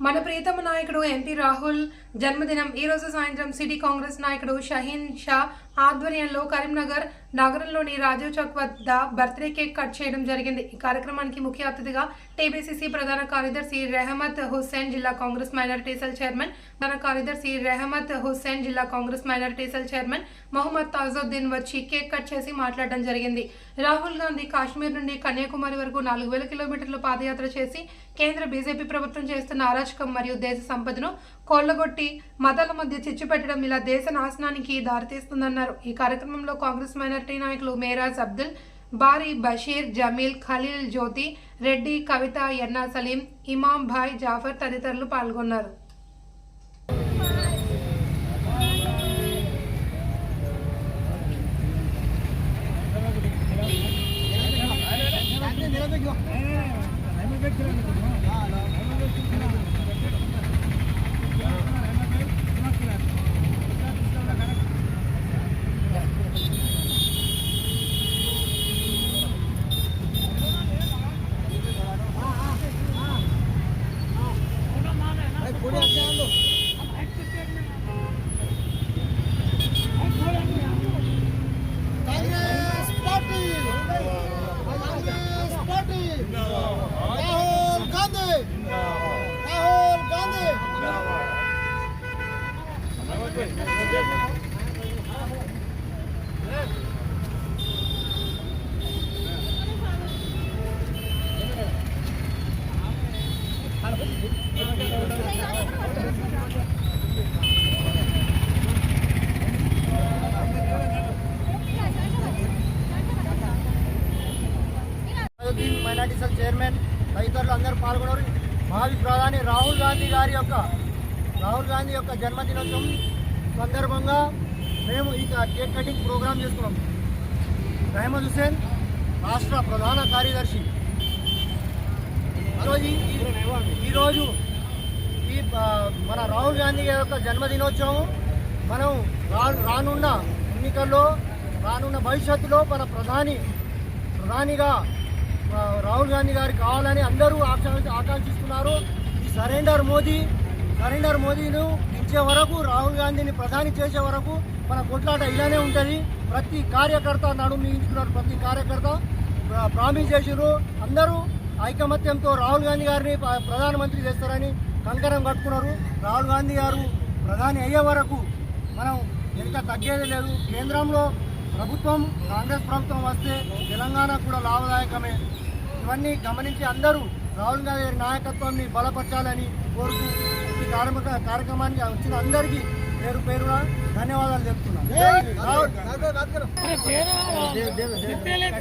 మన ప్రియతమ నాయకుడు ఎంపీ రాహుల్ జన్మదినం ఈరోజు సాయంత్రం సిటీ కాంగ్రెస్ నాయకుడు షహీన్ షా ఆధ్వర్యంలో కరీంనగర్ నగరంలోని రాజీవ్ చౌక్ వద్ద బర్త్డే కేక్ కట్ చేయడం జరిగింది. ఈ కార్యక్రమానికి ముఖ్య అతిథిగా టీబీసీసీ ప్రధాన కార్యదర్శి రెహమత్ హుస్సేన్ జిల్లా కాంగ్రెస్ మైనారిటీ సెల్ చైర్మన్ ప్రధాన కార్యదర్శి రెహమత్ హుస్సేన్ జిల్లా Congress minority cell chairman Mohammed Tajuddin వచ్చి కేక్ కట్ చేసి మాట్లాడడం జరిగింది. రాహుల్ గాంధీ కాశ్మీర్ నుండి కన్యాకుమారి వరకు నాలుగు వేల కిలోమీటర్లు పాదయాత్ర చేసి కేంద్ర బీజేపీ ప్రభుత్వం చేస్తున్న అరాచకం మరియు దేశ సంపదను కొల్లగొట్టి మతాల మధ్య చిచ్చు పెట్టడం ఇలా దేశ నాశనానికి దారితీస్తుందన్నారు. ఈ కార్యక్రమంలో కాంగ్రెస్ మైనార్టీ నాయకులు మేరాజ్ అబ్దుల్ బారి బషీర్ జమీల్ ఖలీల్ జ్యోతి రెడ్డి కవిత ఎన్నా సలీం ఇమాం భాయ్ జాఫర్ తదితరులు పాల్గొన్నారు. మాజీ ప్రధాని రాహుల్ గాంధీ గారి యొక్క రాహుల్ గాంధీ యొక్క జన్మదినోత్సవం సందర్భంగా మేము ఈ కేక్ కటింగ్ ప్రోగ్రాం చేసుకున్నాం రహమద్ హుసేన్ రాష్ట్ర ప్రధాన కార్యదర్శి. ఈరోజు ఈ- ఈరోజు ఈ మన రాహుల్ గాంధీ యొక్క జన్మదినోత్సవం మనం రా రానున్న ఎన్నికల్లో రానున్న భవిష్యత్తులో మన ప్రధాని ప్రధానిగా రాహుల్ గాంధీ గారికి కావాలని అందరూ ఆకాంక్ష ఆకాంక్షిస్తున్నారు. ఈ సరెండర్ మోదీ సరెండర్ మోదీను ఇచ్చే వరకు రాహుల్ గాంధీని ప్రధాని చేసే వరకు మన కొట్లాట ఇలానే ఉంటుంది. ప్రతి కార్యకర్త నడుము మిగించుకున్నారు ప్రతి కార్యకర్త ప్రామిస్ చేసిర్రు. అందరూ ఐకమత్యంతో రాహుల్ గాంధీ గారిని ప్రధానమంత్రి చేస్తారని కంకణం కట్టుకున్నారు. రాహుల్ గాంధీ గారు ప్రధాని అయ్యే వరకు మనం ఎంత తగ్గేది లేదు. కేంద్రంలో ప్రభుత్వం కాంగ్రెస్ ప్రభుత్వం వస్తే తెలంగాణకు కూడా లాభదాయకమే. ఇవన్నీ గమనించి అందరూ రాహుల్ గాంధీ గారి నాయకత్వాన్ని బలపరచాలని కోరుతూ ఈ కార్యక్రమ కార్యక్రమానికి వచ్చిన అందరికీ పేరు పేరున ధన్యవాదాలు చెప్తున్నాను రాహుల్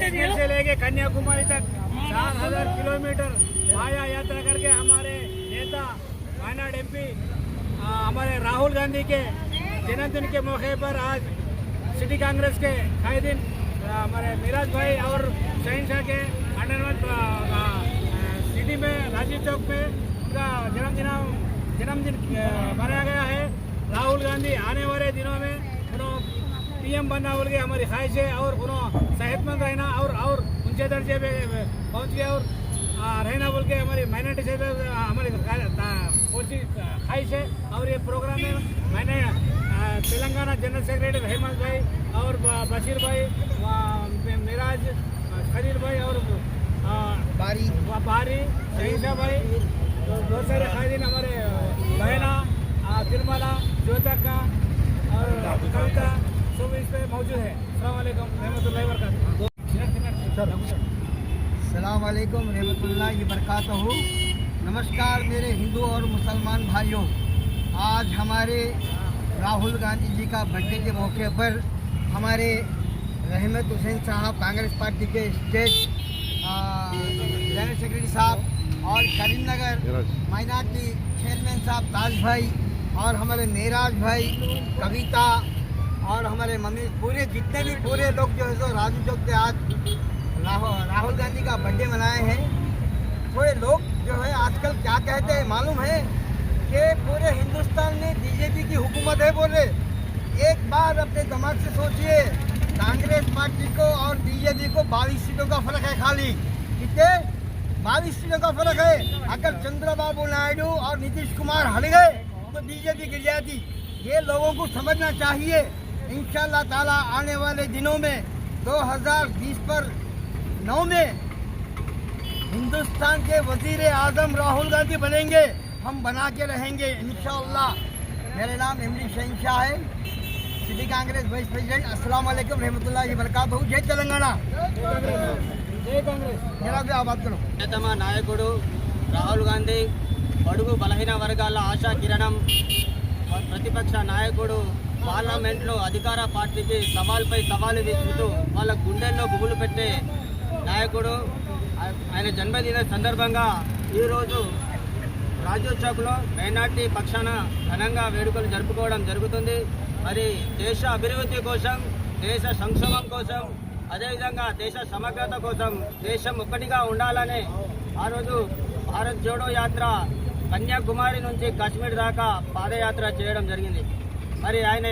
कश्मीर से लेके कन्याकुमारी तक चार हजार किलोमीटर माया यात्रा करके हमारे नेता वायनाड एमपी हमारे राहुल गांधी के जन्मदिन के मौके पर आज सिटी कांग्रेस के कायदीन आ, हमारे मिराज भाई और शहीन शाह के सिटी में, राजीव चौक में उनका जन्मदिन जन्मदिन मनाया गया है। राहुल गांधी आने वाले दिनों में उन्होंने पीएम बनना बोल के हमारी ख्वाहिश है और उन्होंने सेहतमंद रहना और और ऊँचे दर्जे पे पहुँच गया और रहना बोल के हमारी माइनॉरिटी से हमारी पहुँची ख्वाहिश है। और ये प्रोग्राम में मैंने तेलंगाना जनरल सेक्रेटरी हेमंत भाई और बशीर भाई मिराज खलील भाई और बारी। बारी शहीशा भाई तो बहुत सारे खादिन हमारे बहना तिरमला ज्योतक्का और कविता सब इस पे मौजूद है। अलैक्म रहमतुल्लाहि व बरकातहू। सलाम वालेकुम रहमतुल्लाहि बरकातहू। नमस्कार मेरे हिंदू और मुसलमान भाइयों। आज हमारे राहुल गांधी जी का बर्थडे के मौके पर हमारे रहमत हुसैन साहब कांग्रेस पार्टी के स्टेट जनरल सेक्रेटरी साहब और करीमनगर माइनॉरिटी चेयरमैन साहब ताज भाई और हमारे मेराज भाई कविता और हमारे मम्मी पूरे जितने भी पूरे लोग जो है सो राजू चौक से आज राहुल राहुल गांधी का बर्थडे मनाए हैं। थोड़े लोग जो है आजकल क्या कहते हैं मालूम है कि पूरे हिंदुस्तान में बीजेपी की हुकूमत है बोले एक बार अपने दिमाग से सोचिए। कांग्रेस पार्टी को और बीजेपी को बाईस सीटों का फ़र्क है खाली। कितने बाईस सीटों का फ़र्क है। अगर चंद्रबाबू नायडू और नीतीश कुमार हट गए तो बीजेपी गिर जाती। ये लोगों को समझना चाहिए। इंशाल्लाह ताला आने वाले दिनों में 2020 पर नौ में, हिंदुस्तान के वज़ीर आज़म राहुल गांधी बनेंगे। हम बना के रहेंगे, इंशाल्लाह। मेरा नाम इमरी शहनशाह है। సిటీ కాంగ్రెస్ వైస్ ప్రెసిడెంట్ అస్సలం అయికం రహమతుల్లాహి వరకాతు జై తెలంగాణ. అత్యుత్తమ నాయకుడు రాహుల్ గాంధీ బడుగు బలహీన వర్గాల ఆశా కిరణం ప్రతిపక్ష నాయకుడు పార్లమెంట్లో అధికార పార్టీకి సవాల్పై సవాలు విసురుతూ వాళ్ళ గుండెల్లో గుబులు పెట్టే నాయకుడు. ఆయన జన్మదిన సందర్భంగా ఈరోజు రాజీవ్ చౌక్లో మైనార్టీ పక్షాన ఘనంగా వేడుకలు జరుపుకోవడం జరుగుతుంది. మరి దేశ అభివృద్ధి కోసం దేశ సంక్షేమం కోసం అదేవిధంగా దేశ సమగ్రత కోసం దేశం ఒక్కటిగా ఉండాలని ఆ రోజు భారత్ జోడో యాత్ర కన్యాకుమారి నుంచి కాశ్మీర్ దాకా పాదయాత్ర చేయడం జరిగింది. మరి ఆయన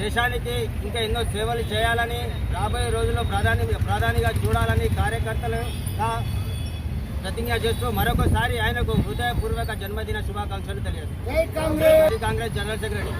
దేశానికి ఇంకా ఎన్నో సేవలు చేయాలని రాబోయే రోజుల్లో ప్రధాని ప్రధానిగా చూడాలని కార్యకర్తలుగా ప్రతిజ్ఞ చేస్తూ మరొకసారి ఆయనకు హృదయపూర్వక జన్మదిన శుభాకాంక్షలు తెలియదు కాంగ్రెస్ జనరల్ సెక్రటరీ.